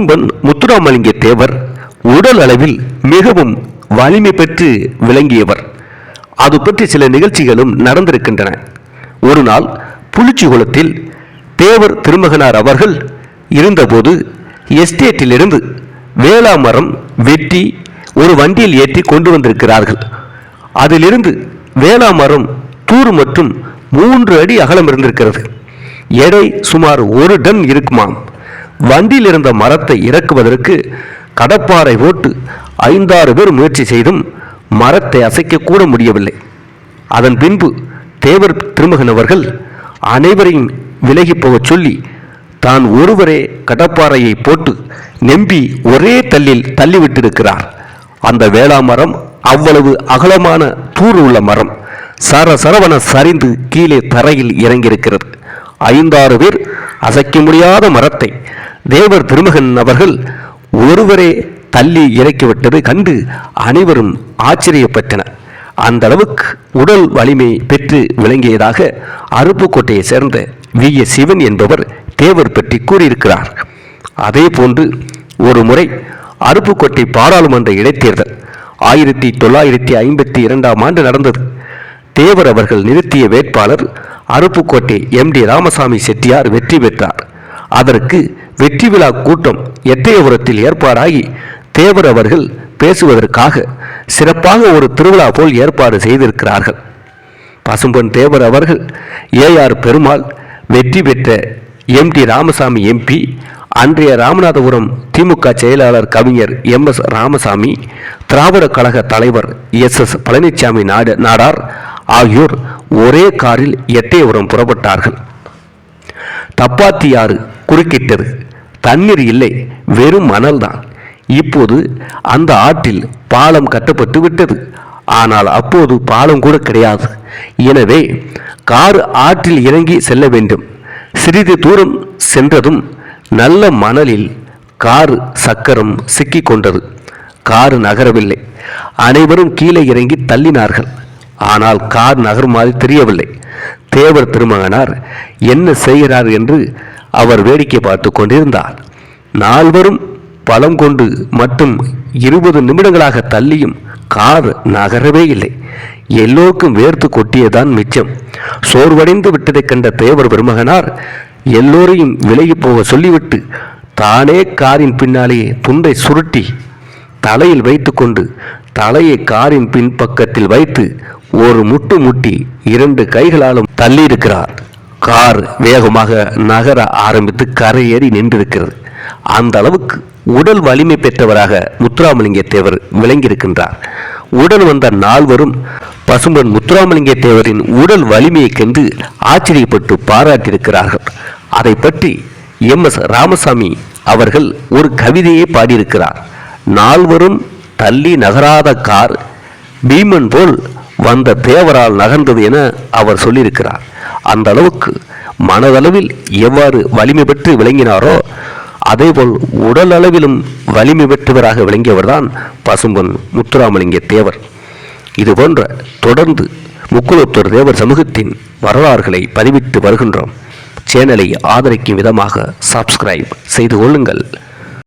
பசும்பன் முத்துராமலிங்க தேவர் உடல் அளவில் மிகவும் வலிமை பெற்று விளங்கியவர். அது பற்றி சில நிகழ்ச்சிகளும் நடந்திருக்கின்றன. ஒரு நாள் புளிச்சிகுளத்தில் தேவர் திருமகனார் அவர்கள் இருந்தபோது எஸ்டேட்டிலிருந்து வேளா மரம் வெட்டி ஒரு வண்டியில் ஏற்றி கொண்டு வந்திருக்கிறார்கள். அதிலிருந்து வேளா மரம் தூர் மற்றும் மூன்று அடி அகலம் இருந்திருக்கிறது. எடை சுமார் ஒரு டன் இருக்குமாம். வண்டியில் இருந்த மரத்தை இறக்குவதற்கு கடப்பாறை போட்டு ஐந்தாறு பேர் முயற்சி செய்தும் மரத்தை அசைக்கக்கூட முடியவில்லை. அதன் பின்பு தேவர் திருமகன் அவர்கள் அனைவரையும் விலகி போகச் சொல்லி தான் ஒருவரே கடப்பாறையை போட்டு நெம்பி ஒரே தள்ளில் தள்ளிவிட்டிருக்கிறார். அந்த வேளா மரம் அவ்வளவு அகலமான தூர் உள்ள மரம். சர சரவண சரிந்து கீழே தரையில் இறங்கியிருக்கிறது. ஐந்தாறு பேர் அசைக்க முடியாத மரத்தை தேவர் திருமகன் அவர்கள் ஒருவரே தள்ளி இறக்கிவிட்டதை கண்டு அனைவரும் ஆச்சரியப்பட்டனர். அந்த அளவுக்கு உடல் வலிமை பெற்று விளங்கியதாக அருப்புக்கோட்டையை சேர்ந்த வி. எஸ். சிவன் என்பவர் தேவர் பற்றி கூறியிருக்கிறார். அதே போன்று ஒரு முறை அருப்புக்கோட்டை பாராளுமன்ற இடைத்தேர்தல் ஆயிரத்தி தொள்ளாயிரத்தி ஐம்பத்தி இரண்டாம் ஆண்டு நடந்தது. தேவர் அவர்கள் நிறுத்திய வேட்பாளர் அருப்புக்கோட்டை எம். டி. ராமசாமி செட்டியார் வெற்றி பெற்றார். அதற்கு வெற்றி விழா கூட்டம் எட்டயபுரத்தில் ஏற்பாடாகி தேவர் அவர்கள் பேசுவதற்காக சிறப்பாக ஒரு திருவிழா போல் ஏற்பாடு செய்திருக்கிறார்கள். பசும்பொன் தேவர் அவர்கள் ஏஆர் பெருமாள் வெற்றி பெற்ற எம் டி ராமசாமி எம்பி அன்றைய ராமநாதபுரம் திமுக செயலாளர் கவிஞர் எம் எஸ் ராமசாமி திராவிட கழக தலைவர் எஸ் எஸ் பழனிசாமி நாடு நாடார் ஆகியோர் ஒரே காரில் எட்டயபுரம் புறப்பட்டார்கள். தப்பாத்தியாறு குறுக்கிட்டது. தண்ணீர் இல்லை வெறும் மணல்தான் இப்போது அந்த ஆற்றில் பாலம் கட்டப்பட்டு விட்டது. ஆனால் அப்போது பாலம் கூட கிடையாது. எனவே கார் ஆற்றில் இறங்கி செல்ல வேண்டும். சிறிது தூரம் சென்றதும் நல்ல மணலில் கார் சக்கரம் சிக்கி கொண்டது. கார் நகரவில்லை. அனைவரும் கீழே இறங்கி தள்ளினார்கள். ஆனால் கார் நகருமாறு தெரியவில்லை. தேவர் திருமகனார் என்ன செய்கிறார்? என்று அவர் வேடிக்கை பார்த்து கொண்டிருந்தார். நால்வரும் பலம் கொண்டு மட்டும் இருபது நிமிடங்களாக தள்ளியும் கார் நகரவே இல்லை. எல்லோருக்கும் வேர்த்து கொட்டியதான் மிச்சம். சோர்வடைந்து விட்டதைக் கண்ட தேவர் பெருமகனார் எல்லோரையும் விலகி போக சொல்லிவிட்டு தானே காரின் பின்னாலேயே துண்டை சுருட்டி தலையில் வைத்துக்கொண்டு தலையை காரின் பின்பக்கத்தில் வைத்து ஒரு முட்டு முட்டி இரண்டு கைகளாலும் தள்ளியிருக்கிறார். கார் வேகமாக நகர ஆரம்பித்து கரையேறி நின்றிருக்கிறது. அந்த அளவுக்கு உடல் வலிமை பெற்றவராக முத்துராமலிங்க தேவர் விளங்கியிருக்கின்றார். உடன் வந்த நால்வரும் பசும்பன் முத்துராமலிங்க தேவரின் உடல் வலிமையை கண்டு ஆச்சரியப்பட்டு பாராட்டியிருக்கிறார்கள். அதை பற்றி எம். எஸ். ராமசாமி அவர்கள் ஒரு கவிதையை பாடியிருக்கிறார். நால்வரும் தள்ளி நகராத கார் பீமன் போல் வந்த தேவரால் நகர்ந்தது என அவர் சொல்லியிருக்கிறார். அந்த அளவுக்கு மனதளவில் எவ்வாறு வலிமை பெற்று விளங்கினாரோ அதேபோல் உடல் அளவிலும் வலிமை பெற்றவராக விளங்கியவர்தான் பசும்பொன் முத்துராமலிங்க தேவர். இது போன்ற தொடர்ந்து முக்குலத்தூர் தேவர் சமூகத்தின் வரலாறுகளை பதிவிட்டு வருகின்றோம். சேனலை ஆதரிக்கும் விதமாக சப்ஸ்கிரைப் செய்து கொள்ளுங்கள்.